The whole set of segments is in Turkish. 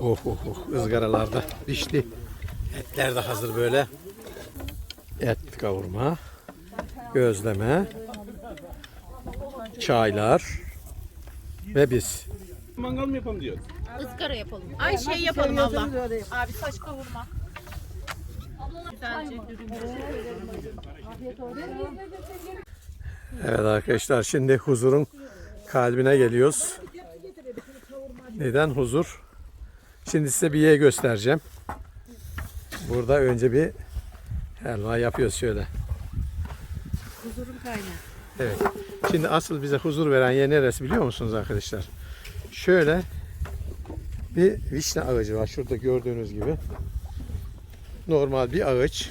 Oh oh oh ızgaralarda pişti. Etler de hazır böyle. Et kavurma, gözleme, çaylar ve biz. Mangal mı yapalım diyor. Izgara yapalım. Ay şey yapalım abla. Abi saç kavurma. Evet arkadaşlar şimdi huzurun kalbine geliyoruz. Neden huzur? Şimdi size bir yer göstereceğim. Burada önce bir helva yapıyoruz şöyle. Huzurun kaynağı. Evet. Şimdi asıl bize huzur veren yer neresi biliyor musunuz arkadaşlar? Şöyle bir vişne ağacı var. Şurada gördüğünüz gibi. Normal bir ağaç.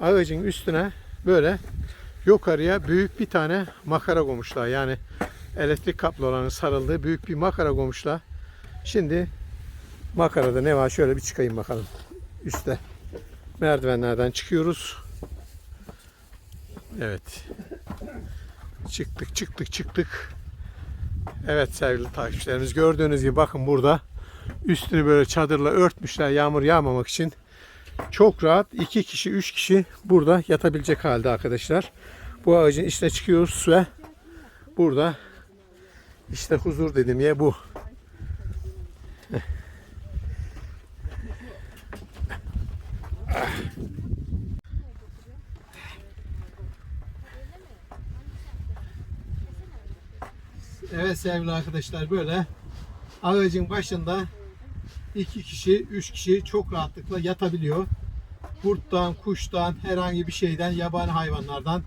Ağacın üstüne böyle yukarıya büyük bir tane makara koymuşlar. Yani elektrik kablolarının sarıldığı büyük bir makara koymuşlar. Şimdi makarada ne var? Şöyle bir çıkayım bakalım. Üste merdivenlerden çıkıyoruz. Evet. Çıktık çıktık çıktık. Evet sevgili takipçilerimiz gördüğünüz gibi bakın burada üstünü böyle çadırla örtmüşler yağmur yağmamak için. Çok rahat iki kişi üç kişi burada yatabilecek halde arkadaşlar. Bu ağacın içine çıkıyoruz ve burada işte huzur dediğim yer bu. Evet sevgili arkadaşlar böyle ağacın başında iki kişi, üç kişi çok rahatlıkla yatabiliyor. Kurttan, kuştan, herhangi bir şeyden, yabani hayvanlardan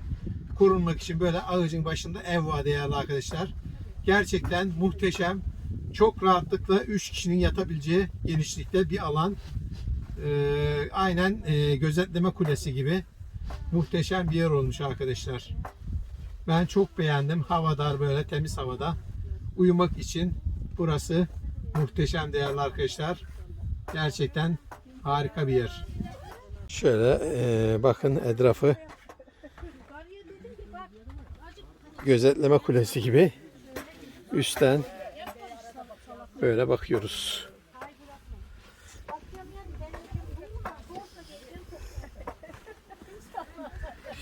korunmak için böyle ağacın başında ev var değerli arkadaşlar. Gerçekten muhteşem. Çok rahatlıkla üç kişinin yatabileceği genişlikte bir alan. Ee, aynen e, gözetleme kulesi gibi muhteşem bir yer olmuş arkadaşlar. Ben çok beğendim. Havadar böyle temiz havada. Uyumak için burası muhteşem değerli arkadaşlar. Gerçekten harika bir yer. Şöyle e, bakın etrafı gözetleme kulesi gibi üstten böyle bakıyoruz.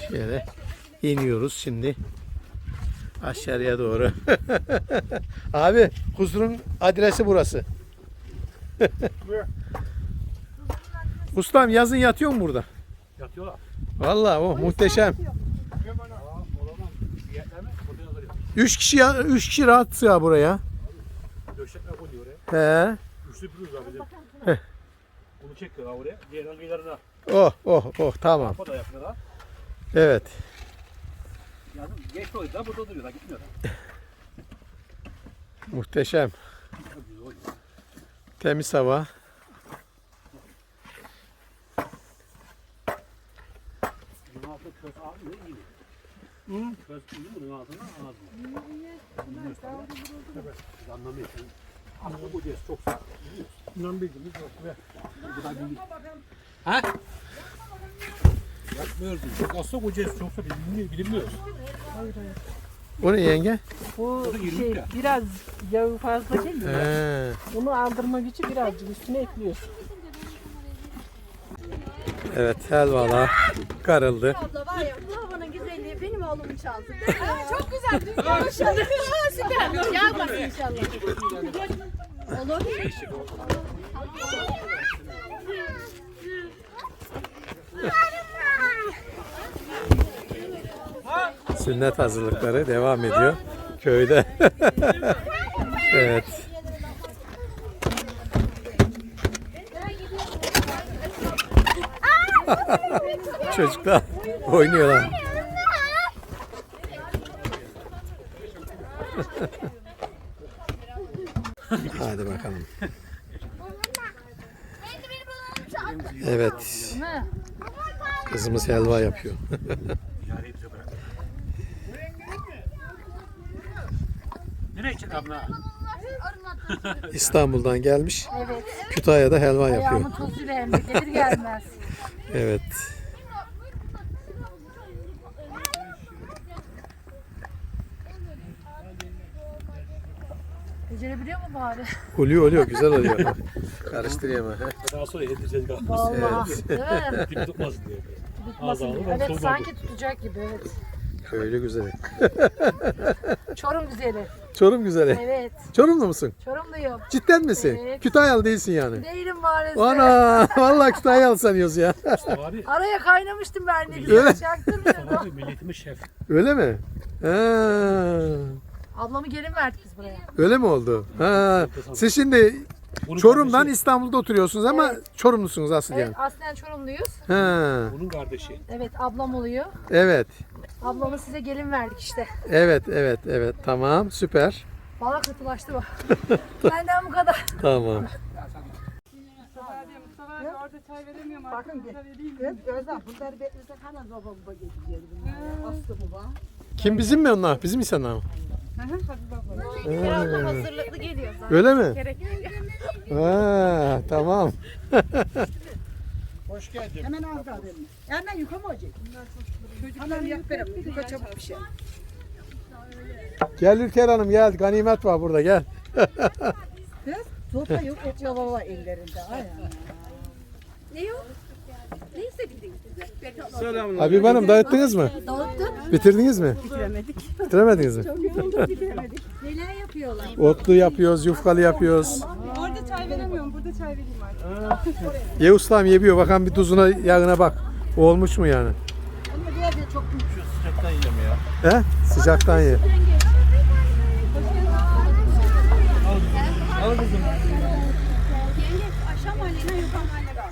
Şöyle iniyoruz şimdi aşağıya doğru. Abi huzurun adresi burası. Ustam yazın yatıyor mu burada? Yatıyorlar. Vallahi o muhteşem. Üç kişi ya- üç kişi rahat sığar buraya. Döşekler koyuyor oraya. He. Üçlü pürüz var bizim. Bunu çekiyorlar oraya. Diğer kıyılarına Oh oh oh tamam. kafa da yapıyorlar. Evet. Yazın geç oluyor da burada duruyorlar gitmiyorlar. Muhteşem. Çok güzel oluyor. Temiz hava. Köz iyi. Bunun altında ağzı. Bilmiyoruz tabii. Biz anlamayız. Aslında bu diyesi çok sağ. Bundan bilgimiz yok. Ve Bu da bilmiyor. Ha? Yapmıyoruz. Çok bu diyesi çoksa bilinmiyor, bilinmiyoruz. O ne yenge? yirmi şey ya. biraz yağı fazla geliyor. He. Onu aldırmak için birazcık üstüne ekliyorsun. Evet helvalar karıldı. Abla var ya bu havanın güzelliği benim oğlumu çaldı. Çok güzel. Maşallah. Süper. Yağmasın inşallah. Olur. Sünnet hazırlıkları devam ediyor köyde. evet. Çocuklar oynuyorlar. Hadi bakalım. Evet. Kızımız helva yapıyor. Yani bize bırak. Abla? İstanbul'dan gelmiş. Kütahya'da helva yapıyor. Ayağımın tozuyla hem de gelir gelmez. Evet. Becerebiliyor mu bari? Oluyor oluyor güzel oluyor. Karıştırayım ha. Daha sonra yedireceğiz galiba. Vallahi. Değil mi? Dip tutmasın diye. Tutmasın Ağzı diye. alır, Evet soğuk sanki tutacak gibi evet. Öyle güzel. Çorum güzeli. Çorum güzeli. Evet. Çorumlu musun? Çorumluyum. Cidden misin? Evet. Kütahyalı değilsin yani. Değilim maalesef. Ana vallahi Kütahyalı sanıyoruz ya. Abi, Araya kaynamıştım ben ne Öyle. güzel abi milletimiz şef. Öyle mi? Ha, Ablamı gelin verdik biz buraya. öyle mi oldu? Ha. Siz şimdi Bunun Çorum'dan kardeşi- İstanbul'da oturuyorsunuz ama Çorumlusunuz asıl Evet yani. aslen Çorumluyuz. Ha. Bunun kardeşi. Evet ablam oluyor. Evet. Ablamı size gelin verdik işte. Evet, evet, evet. Tamam, süper. Valla katılaştı bu. Benden bu kadar. Tamam. Bakın Özlem bunları beklesek hemen baba baba getireceğim. Aslı baba. Kim bizim mi onlar? Bizim insanlar mı? Da hazırlıklı geliyor zaten. Öyle mi? Gerek yok. Ha, tamam. Hemen al da dedim. Hemen yuka mı olacak? Hemen yap verem. Yuka çabuk bir şey. Gel Ülker Hanım gel. Ganimet var burada gel. Sopa yok et yalala ellerinde. Ay ana. Ne yok? Belki Habib Hanım dağıttınız mı? Dağıttık. Bitirdiniz mi? Bitiremedik. Bitiremediniz mi? Neler yapıyorlar? Otlu yapıyoruz, yufkalı yapıyoruz. Orada çay veremiyorum. Burada çay vereyim artık. Ye ustam yebiyor. Bakalım bir tuzuna yağına bak. Olmuş mu yani? Ama diğer de çok büyük. He? Sıcaktan ye. Yenge aşağı mahalline yukarı mahalle kal.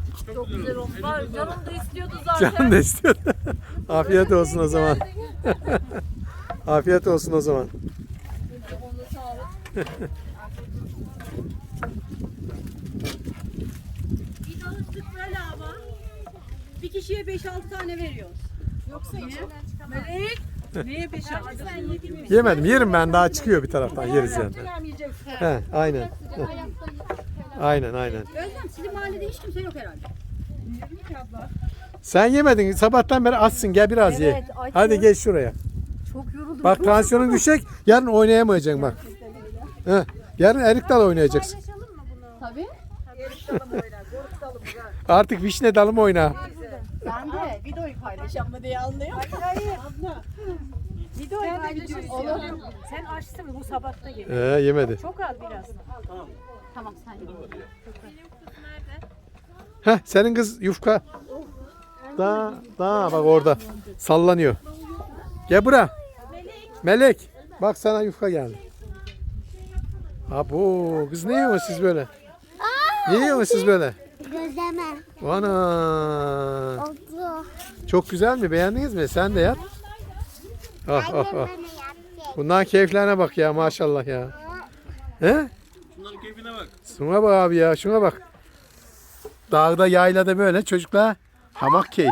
Güzel olmuş. Var, Canım da istiyordu zaten. Canım da istiyor. Afiyet olsun o zaman. Afiyet olsun o zaman. Bir dağıttık böyle ama. Bir kişiye 5-6 tane veriyoruz. Yoksa Melek. Niye 5 6 sen yedin Yemedim. Yerim ben daha çıkıyor bir taraftan. Yeriz yani. He, aynen. Aynen aynen. Özlem sizin mahallede hiç kimse yok herhalde. Sen yemedin. Sabahtan beri açsın. Gel biraz ye. Evet, açım. Hadi geç şuraya. Çok yoruldum. Bak tansiyonun düşecek. Yarın oynayamayacaksın bak. He. Yarın erik dal oynayacaksın. Tabii. Artık vişne dalı mı oyna? Ben de videoyu paylaşacağım mı diye anlıyorum. Videoyu paylaşırsın. Olur. Sen açsın bu sabah da gel. Ee, yemedi. Çok az biraz. Tamam sen ye. Heh, senin kız yufka. Daha, daha bak orada. Sallanıyor. Gel bura. Melek. Bak sana yufka geldi. Abo kız ne yiyorsunuz siz böyle? Ne yiyorsunuz siz böyle? Gözleme Ana. oldu. Çok güzel mi? Beğendiniz mi? Sen de yap. Ah, ah, ah. Bunların keyiflerine bak ya maşallah ya. He? Bunların keyfine bak. Şuna bak abi ya şuna bak. Dağda yaylada böyle çocuklar hamak keyfi.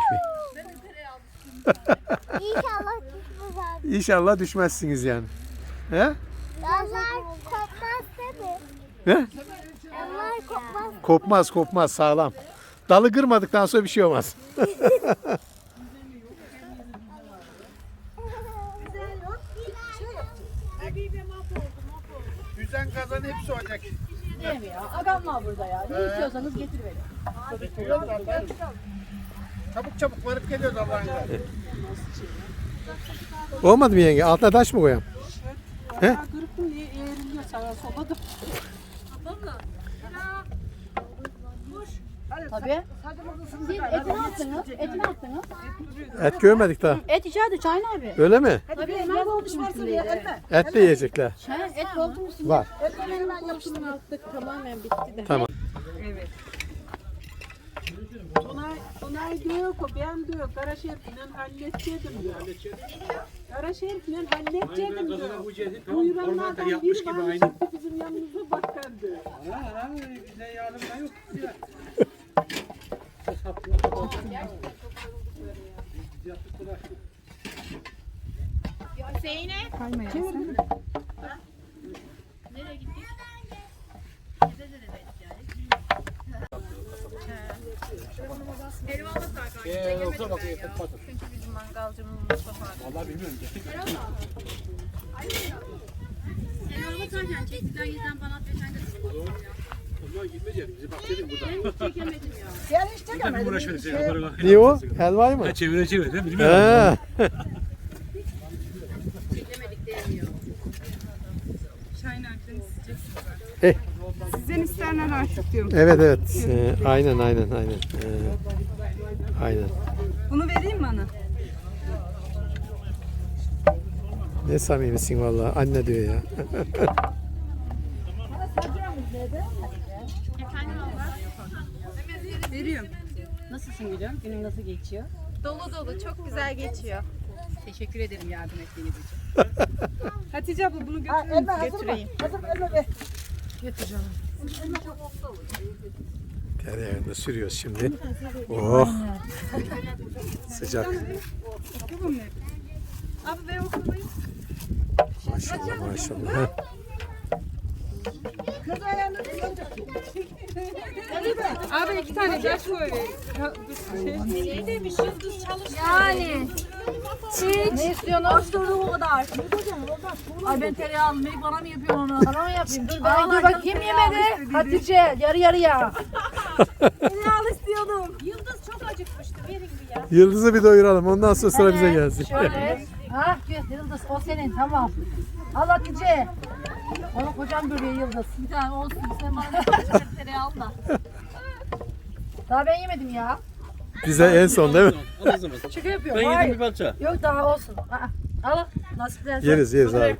İnşallah düşmez abi. İnşallah düşmezsiniz yani. He? Onlar kopmaz değil mi? He? Kopmaz. Kopmaz kopmaz sağlam. Dalı kırmadıktan sonra bir şey olmaz. Düzen kazan hepsi olacak. Mi ya? Agam var burada ya. Ne istiyorsanız getiriverin. Çabuk çabuk varıp geliyoruz Allah'ın izniyle. Olmadı mı yenge? Altına taş mı koyayım? He? Kırıktım diye eğriliyor sağa sola da. Tabii. Siz eti ne yaptınız? Eti ne yaptınız? Et görmedik daha. Et içeride Şahin abi. Öyle mi? Tabii hemen doldurmuşsun üstündeydi. Et de yiyecekler. Şahin et doldurmuşsun. Var. Et hemen yaptım attık tamamen bitti de. Tamam. Onay, onay diyor ki ben diyor kara şerifinden halledecektim diyor. Kara şerifinden halledecektim diyor. Buyuranlardan yapmış biri gibi bana aynı. çıktı bizim yanımıza bakan diyor. Ana ana bize yardımda yok. Zeynep. Nereye gittik? Elvan'la Tarkan. Çekemedik ben ya. Çünkü bizim mangalcımız Mustafa abi. Vallahi bilmiyorum. Elvan'la Tarkan çektikten giden bana beşen Ulan gitmeyeceğim. Bizi bak dedim burada. çekemedim ya. Gel uğraşmadık seni. Haberi bak. Niye o? Helvayı mı? Ha, Çevire çevire değil mi? Bilmiyorum. He. Çekemedik demiyor. Sizden isterler artık diyorum. Evet evet. Ee, aynen aynen aynen. Ee, aynen. Bunu vereyim mi ana? Ne samimisin vallahi. Anne diyor ya. Veriyorum. Nasılsın Gülüm? Günün nasıl geçiyor? Dolu dolu çok güzel geçiyor. Teşekkür ederim yardım ettiğiniz için. Hatice abla bunu götüreyim. Götüreyim. Hazır elma ver. Tereyağını sürüyoruz şimdi. Oh. Sıcak. Abi ver okumayı. Maşallah maşallah. Abi iki tane yaş koy ver. Yani. Ne istiyorsun? Açtırdım o kadar. Ay ben tereyağı almayı bana mı yapıyorsun onu? Bana mı yapayım? Dur ben dur bakayım yemedi. Hatice yarı yarıya. Tereyağı istiyordum. Yıldız çok acıkmıştı. Verin bir ya. Yıldız'ı bir doyuralım. Ondan sonra sıra bize gelsin. Şöyle. Ha Yıldız o senin tamam. Al Hatice. Onu kocam bölüyor Yıldız. Bir tane olsun. Sen bana bir tereyağı al da. Daha ben yemedim ya. Bize en son değil mi? Şaka yapıyorum. Ben yedim bir parça. Yok daha olsun. Aa, al. Nasip dersen. Yeriz yeriz abi.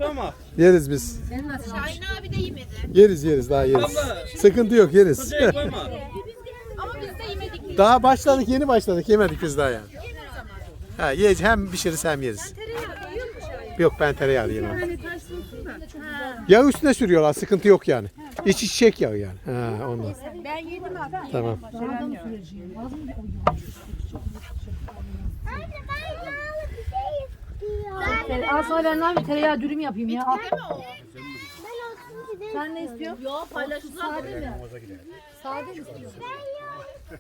Yeriz biz. Senin nasip. Şahin abi de yemedi. Yeriz yeriz daha yeriz. Sıkıntı yok yeriz. Ama biz de yemedik. daha başladık yeni başladık yemedik biz daha yani. Ha, yiyeceğiz hem pişiririz hem yeriz. Yok ben tereyağı yemem. Yağ üstüne sürüyorlar sıkıntı yok yani. İçi çiçek yağı yani. Ha, ondan. Ben yedim abi. Tamam. Anne ben yağlı bir şey istiyorum. Tere- Al sana ben ne yapayım? Tereyağı dürüm yapayım ya. Ben olsun bir de Sen ne istiyorsun? Yok paylaşırlar. Sade mi? Sade mi istiyorsun? ben yağlı Ne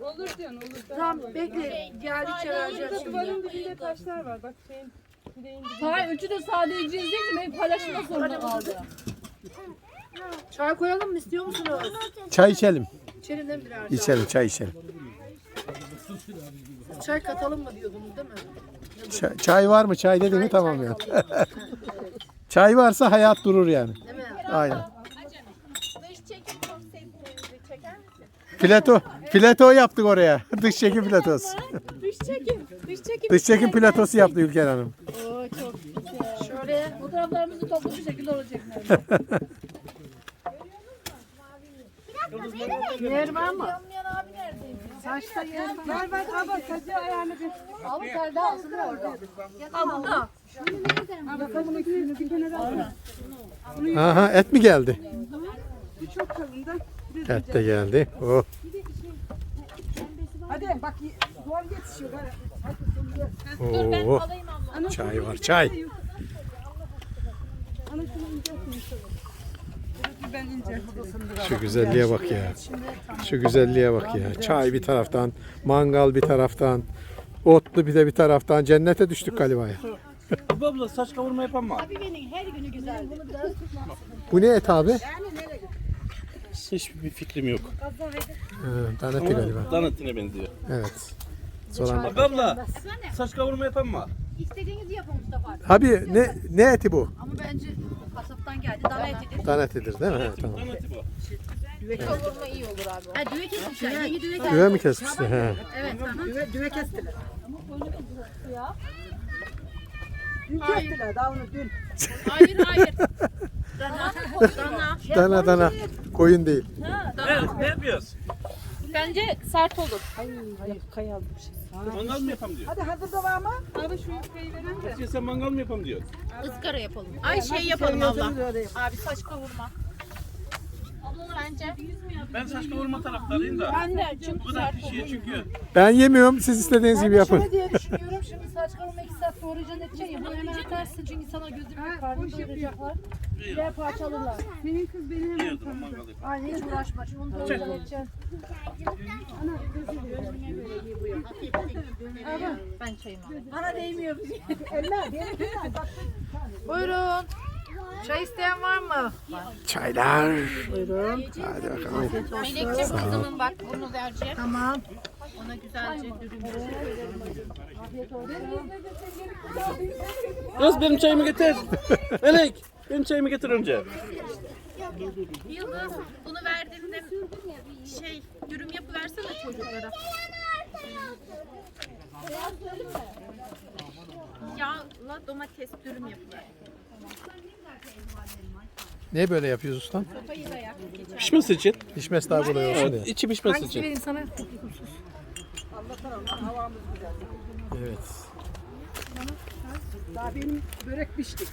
Olur diyorsun olur. Tamam bekle. Geldikçe vereceğim şimdi. Duvarın dibinde taşlar var. Bak şeyin direğin dibinde. Hayır üçü de sade yiyeceğiz değil mi? Benim paylaşma zorunda kaldı. Çay koyalım mı istiyor musunuz? Çay içelim. İçelim değil mi birer İçelim çay içelim. Çay katalım mı diyordunuz değil mi? Çay, çay var mı? Çay dedi mi tamam yani. çay varsa hayat durur yani. Değil mi? Aynen. Dış çekim çok sevdiğinizi çeker misin? Plato. Plato yaptık oraya. Dış çekim platosu. Dış çekim. Dış çekim. Dış çekim platosu yaptı Ülker Hanım. Şöyle fotoğraflarımızı toplu bir şekilde olacak. Yer var mı? Saçta yer var. Ver ver abla tacı ayağını bir. Al bir tane daha asılı orada. Al da. Yakamını bir kenara. Aha et mi geldi? Bir çok kalın da. Et de geldi. Oh. Hadi bak duvar yetişiyor. Hadi. Oo. Çay var çay. Ana şunu inceltin işte. Ben inceltirim. Şu güzelliğe bak ya. Şu güzelliğe bak ya. Çay bir taraftan, mangal bir taraftan, otlu bir de bir taraftan. Cennete düştük galiba ya. Abla saç kavurma yapan mı? Benim her günü güzel. Bu ne et abi? Hiçbir fikrim yok. Ha, daneti galiba. Danetine benziyor. Evet. Soran. Bak abla saç kavurma yapan mı? İstediğinizi yapın Mustafa abi. Abi ne ne eti bu? Ama bence kasaptan geldi. Dana etidir. Değil mi? Ha, tamam. Daneti bu. Kavurma iyi olur abi. Ha düve kesmişler. Yeni düve kesmişler. Güve mi kesmişler? He. Evet. aha. Düve, düve kestiler. Dün kestiler daha onu dün. Hayır hayır. Dana. Dana. Dana dana. Koyun değil. Ne, ne yapıyorsun? Bence sert olur. Ay hayır kayalmış. Mangal mı yapalım diyor. Hadi hazır da var mı? Abi şu yufkayı verin de. Sen mangal mı yapalım diyor. Izgara yapalım. Ay şey yapalım abla. Abi saç kavurma. Sence? Ben saç kavurma taraftarıyım da. Ben de çünkü Bu pişiye olur. çıkıyor. Ben yemiyorum. Siz istediğiniz gibi yapın. Şöyle diye düşünüyorum. Şimdi saç kavurma iki saat doğrayacaksın edeceksin ya. Bunu hemen atarsın çünkü sana gözüm karnını doyuracaklar. Birer parça alırlar. Senin kız beni hemen yapalım. Aynen hiç uğraşma. Şimdi onu doğrayacaksın edeceksin. Ben çayımı alayım. Bana değmiyor. Eller benimkiler bak. Buyurun. Çay isteyen var mı? Çaylar. Buyurun. Hadi bakalım. Melekçe kızımın bak bunu vereceğim. Tamam. Ona güzelce dürüm. Kız benim çayımı getir. Melek benim çayımı getir önce. Yıldız bunu verdiğinde şey dürüm yapıversene çocuklara. Yağla domates dürüm yapıver. Ne böyle yapıyoruz ustam? Pişmesi için. Pişmesi daha kolay olsun diye. İçi pişmesi Hangisi için. vereyim sana? Evet. Daha benim börek pişti.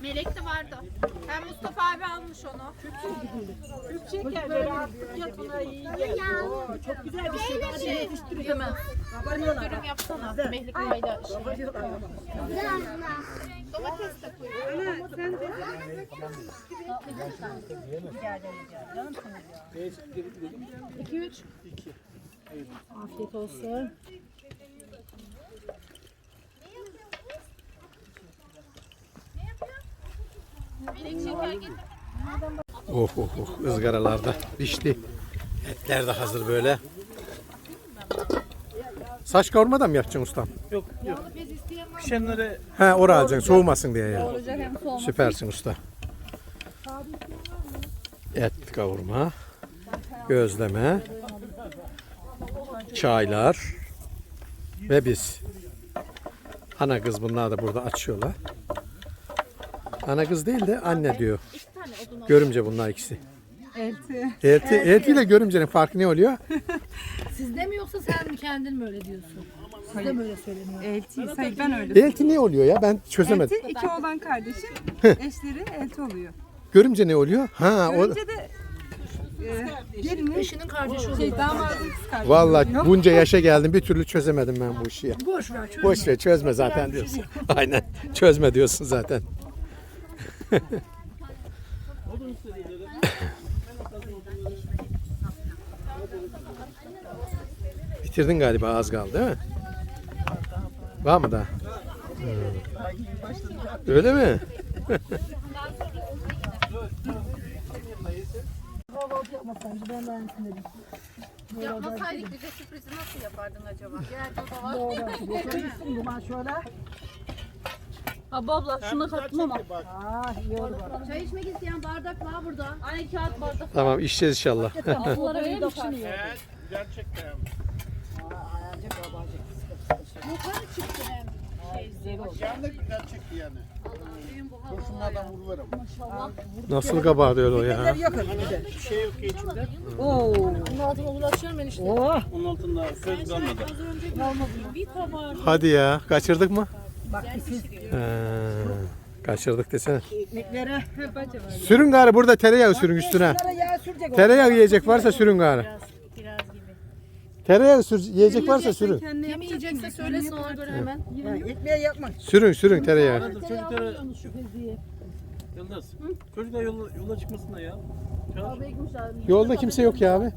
Melek de vardı. Ben Mustafa abi almış onu. Küp şeker böyle yat buna iyi geldi. Oo, çok güzel bir şey. Hadi yetiştiriyor. Hemen. Dürüm yapsana. Mehlik ayda şey. Domates de koy. İki üç. Afiyet olsun. Melek şeker getir. Oh oh oh ızgaralarda pişti. Etler de hazır böyle. Saç kavurma da mı yapacaksın ustam? Yok yok. Pişenlere He oraya alacaksın soğumasın diye ya. Süpersin usta. Et kavurma, gözleme, çaylar ve biz. Ana kız bunlar da burada açıyorlar. Ana kız değil de anne diyor. Görümce bunlar ikisi. Elti. Elti, elti ile görümcenin farkı ne oluyor? Sizde mi yoksa sen mi kendin mi öyle diyorsun? Mi öyle söyleniyor? Elti, hayır ben öyle. Elti ne oluyor ya? Ben çözemedim. Elti iki oğlan kardeşin eşleri elti oluyor. Görümce ne oluyor? Ha, o, Önce de e, gelinin Eşinin kardeşi oluyor. şey damadın kız kardeşi. Vallahi bunca yaşa geldim bir türlü çözemedim ben bu işi ya. Boş ver çözme. Boş ver çözme zaten diyorsun. Aynen çözme diyorsun zaten. Bitirdin galiba az kaldı değil mi? Var mı daha? Hmm. Öyle mi? Yapmasaydık bize sürprizi nasıl yapardın acaba? Gerçi o da var. Doğru. Götürürsün duman şöyle. Abla abla şuna kattım ama. Ah iyi olur. Çay içmek isteyen bardak var burada. Ay kağıt bardak. Tamam içeceğiz inşallah. Bunlara verir misin? Gerçekten. Yani güzel çekti yani. Kurşunlardan vuruverim. Nasıl kabarıyor o ya? Yakın bir de. bir şey yok ki içinde. Oo. Bunun altına ulaşıyorum ben işte. Oh. Onun altında söz kalmadı. Hadi ya kaçırdık mı? Bak siz Ee, kaçırdık desene. ekmeklere. Sürün gari burada tereyağı sürün üstüne. Tereyağı yiyecek varsa sürün gari. Tereyağı sür, yiyecek varsa sürün. Kendine Kim yiyecekse söylesin ona göre hemen. Ya, ekmeği yapma. Sürün sürün tereyağı. Çocuklara Yıldız. Çocuklar yola, yola çıkmasınlar ya. Çağır. Yolda kimse yok ya abi.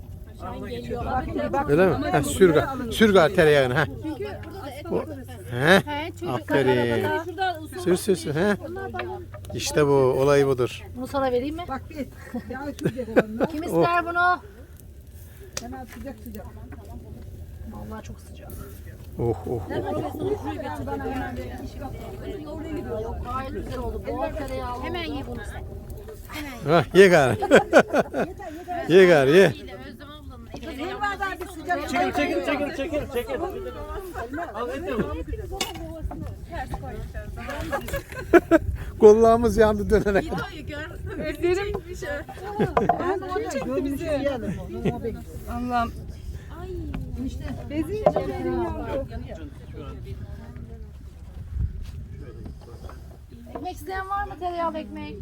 Şimdi bak. Öyle mi? Ha, sür. Sür gari tereyağını. Ha. O- He. Aferin. Sür sür sür. He. İşte bu. Olay budur. Bunu sana vereyim mi? Bak bir. Kim ister bunu? Hemen sıcak sıcak. Vallahi çok sıcak. Oh oh oh. Yok gayet güzel oldu. Bol tereyağı. Hemen ye bunu sen. Ha, ye gari. ye gari ye. Çekil çekil çekil çekil çekil. Al. Kollağımız yandı dönene kadar. Allah'ım. Ekmek isteyen var mı tereyağlı ekmek?